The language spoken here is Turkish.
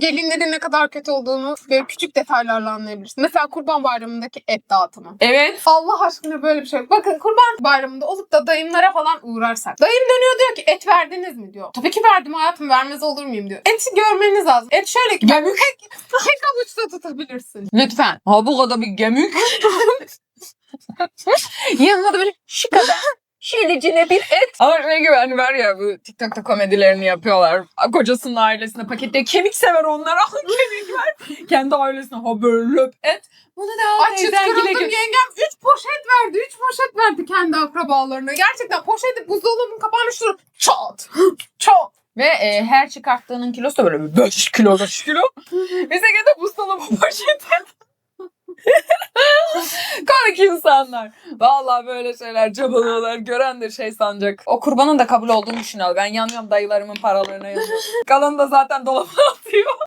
Gelinlerin ne kadar kötü olduğunu böyle küçük detaylarla anlayabilirsin. Mesela kurban bayramındaki et dağıtımı. Evet. Allah aşkına böyle bir şey yok. Bakın kurban bayramında olup da dayımlara falan uğrarsak. Dayım dönüyor diyor ki et verdiniz mi diyor. Tabii ki verdim hayatım vermez olur muyum diyor. Eti görmeniz lazım. Et şöyle ki Gemük. tek, tek avuçta tutabilirsin. Lütfen. Ha bu kadar bir gemük. Yanına da böyle şu kadar. Şilecine bir et. Ama şey gibi hani var ya bu TikTok'ta komedilerini yapıyorlar. Kocasının ailesine pakette kemik sever onlar. Ah kemik ver. Kendi ailesine ha böyle löp et. Bunu da Ay çıtkırıldım yengem 3 poşet verdi. 3 poşet verdi kendi akrabalarına. Gerçekten poşeti buzdolabının kapağını şuraya çat çat. Ve e, her çıkarttığının kilosu da böyle 5 kilo 5 kilo. Bize de buzdolabı poşeti. İnsanlar. Vallahi böyle şeyler çabalıyorlar. Gören de şey sanacak. O kurbanın da kabul olduğunu düşünüyor. Ben yanıyorum dayılarımın paralarına yanıyorum. Kalanı da zaten dolaba atıyor.